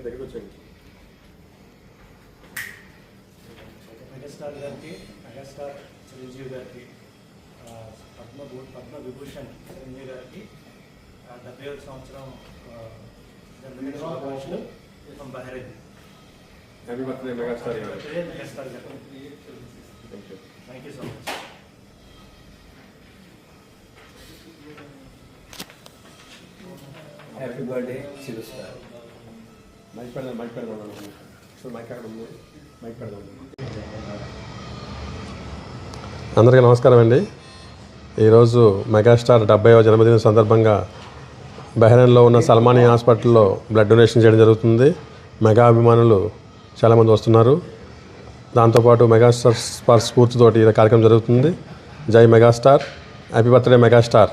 దగ్గరికి వచ్చేయండి మెగాస్టార్ గారికి మెగాస్టార్ చిరంజీవి గారికి ఆ, పద్మ భూ- పద్మ విభూషణ్ చిరంజీవి గారికి ఆ, డెబ్బై ఒక సంవత్సరం ఆ, జన్మదిన శుభాకాంక్షలు from Bahrain happy birthday megastar గారు బర్త్డే మెగాస్టార్ గారు thank you thank you so much happy birthday Chiru star mike పెడదాం మైక్ పెడదాం సో మైక్ అక్కడ ఉంది మైక్ పెడదాం అందరికీ నమస్కారం అండి. ఈరోజు మెగాస్టార్ డెబ్బైవ జన్మదిన సందర్భంగా బహ్రెయిన్లో ఉన్న సల్మానీ హాస్పిటల్లో బ్లడ్ డొనేషన్ చేయడం జరుగుతుంది. మెగా అభిమానులు చాలామంది వస్తున్నారు. దాంతోపాటు మెగాస్టార్ స్పార్ స్ఫూర్తితోటి ఈ కార్యక్రమం జరుగుతుంది. జై మెగాస్టార్. Happy birthday megastar.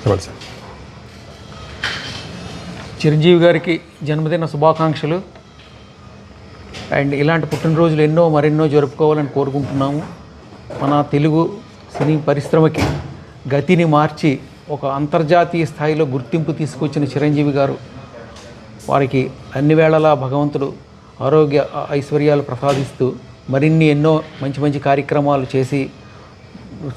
చెప్పండి సార్. చిరంజీవి గారికి జన్మదిన శుభాకాంక్షలు. అండ్ ఇలాంటి పుట్టినరోజులు ఎన్నో మరెన్నో జరుపుకోవాలని కోరుకుంటున్నాము. మన తెలుగు సినీ పరిశ్రమకి గతిని మార్చి ఒక అంతర్జాతీయ స్థాయిలో గుర్తింపు తీసుకొచ్చిన చిరంజీవి గారు వారికి అన్ని వేళలా భగవంతుడు ఆరోగ్య ఐశ్వర్యాలు ప్రసాదిస్తూ మరిన్ని ఎన్నో మంచి మంచి కార్యక్రమాలు చేసి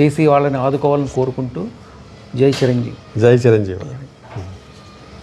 చేసి వాళ్ళని ఆదుకోవాలని కోరుకుంటూ జై చిరంజీవి. జై చిరంజీవి.